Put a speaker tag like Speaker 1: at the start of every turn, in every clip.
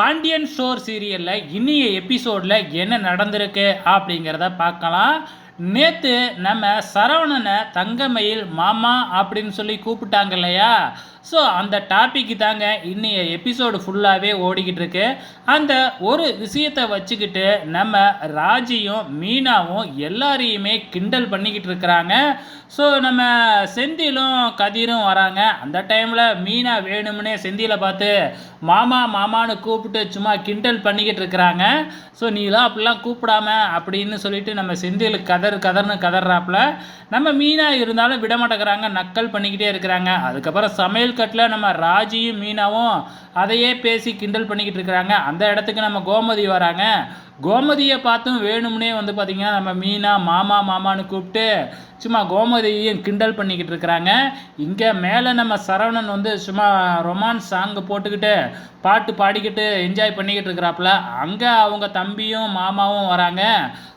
Speaker 1: Pandian store சீரியலில் இன்னிய எபிசோடில் என்ன நடந்திருக்கு அப்படிங்கிறத பார்க்கலாம். நேற்று நம்ம சரவணனை தங்கமயில் மாமா அப்படின்னு சொல்லி கூப்பிட்டாங்க இல்லையா? ஸோ அந்த டாபிக் தாங்க இன்னைய எபிசோடு ஃபுல்லாகவே ஓடிக்கிட்டு இருக்கு அந்த ஒரு விஷயத்தை வச்சுக்கிட்டு நம்ம ராஜியும் மீனாவும் எல்லாரையுமே கிண்டல் பண்ணிக்கிட்டு இருக்கிறாங்க ஸோ நம்ம செந்திலும் கதிரும் வராங்க. அந்த டைமில் மீனா வேணும்னே செந்தியில் பார்த்து மாமா மாமான்னு கூப்பிட்டு சும்மா கிண்டல் பண்ணிக்கிட்டு இருக்கிறாங்க ஸோ நீலாம் அப்படிலாம் கூப்பிடாம அப்படின்னு சொல்லிட்டு நம்ம செந்தில் கதர் கதர்னு கதறாப்புல நம்ம மீனா இருந்தாலும் விட மாட்டேங்கிறாங்க நக்கல் பண்ணிக்கிட்டே இருக்கிறாங்க. அதுக்கப்புறம் சமையல் கட்டில் நம்ம ராஜியும் மீனாவும் அதையே பேசி கிண்டல் பண்ணிக்கிட்டு இருக்கிறாங்க. அந்த இடத்துக்கு நம்ம கோமதி வராங்க. கோமதியை பார்த்தும் வேணும்னே வந்து பார்த்திங்கன்னா நம்ம மீனா மாமா மாமான்னு கூப்பிட்டு சும்மா கோமதியையும் கிண்டல் பண்ணிக்கிட்டு இருக்கிறாங்க. இங்கே மேலே நம்ம சரவணன் வந்து சும்மா ரொமான்ஸ் சாங்கு போட்டுக்கிட்டு பாட்டு பாடிக்கிட்டு என்ஜாய் பண்ணிக்கிட்டு இருக்கிறாப்புல. அங்கே அவங்க தம்பியும் மாமாவும் வராங்க.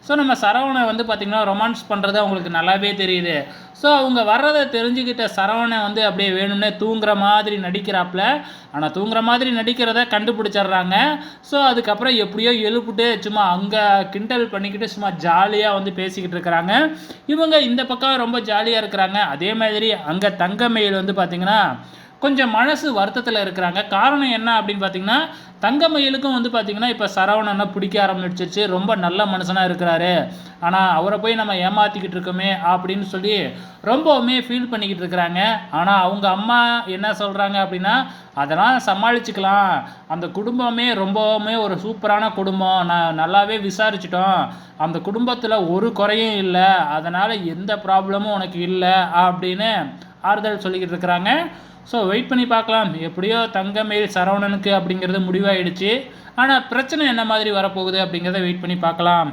Speaker 1: ஸோ நம்ம சரவணை வந்து பார்த்திங்கன்னா ரொமான்ஸ் பண்ணுறது அவங்களுக்கு நல்லாவே தெரியுது. ஸோ அவங்க வர்றதை தெரிஞ்சுக்கிட்ட சரவணை வந்து அப்படியே வேணும்னே தூங்குற மாதிரி நடிக்கிறாப்புல. ஆனால் தூங்குற மாதிரி நடிக்கிறத கண்டுபிடிச்சிடுறாங்க. ஸோ அதுக்கப்புறம் எப்படியோ எழுப்பிட்டு சும்மா அங்கே கிண்டல் பண்ணிக்கிட்டு சும்மா ஜாலியாக வந்து பேசிக்கிட்டு இருக்கிறாங்க. இவங்க இந்த பக்கம் ரொம்ப ஜாலியாக இருக்கிறாங்க. அதே மாதிரி அங்கே தங்கமயில் வந்து பார்த்திங்கன்னா கொஞ்சம் மனசு வருத்தத்தில் இருக்கிறாங்க. காரணம் என்ன அப்படின்னு பார்த்தீங்கன்னா தங்கமயிலுக்கும் வந்து பார்த்திங்கன்னா இப்போ சரவணனை பிடிக்க ஆரம்பிச்சிருச்சு. ரொம்ப நல்ல மனுஷனாக இருக்கிறாரு. ஆனால் அவரை போய் நம்ம ஏமாற்றிக்கிட்டு இருக்கோமே அப்படின்னு சொல்லி ரொம்பவுமே ஃபீல் பண்ணிக்கிட்டு இருக்கிறாங்க. ஆனால் அவங்க அம்மா என்ன சொல்கிறாங்க அப்படின்னா அதெல்லாம் சமாளிச்சுக்கலாம். அந்த குடும்பமே ரொம்பவுமே ஒரு சூப்பரான குடும்பம். நான் நல்லாவே விசாரிச்சிட்டோம். அந்த குடும்பத்தில் ஒரு குறையும் இல்லை. அதனால் எந்த ப்ராப்ளமும் உனக்கு இல்லை. அப்படின்னு ஆறுதல் சொல்லிக்கிட்டு இருக்கிறாங்க. ஸோ வெயிட் பண்ணி பார்க்கலாம். எப்படியோ தங்கமேல் சரவணனுக்கு அப்படிங்கிறது முடிவாயிடுச்சு. ஆனால் பிரச்சனை என்ன மாதிரி வரப்போகுது அப்படிங்கிறத வெயிட் பண்ணி பார்க்கலாம்.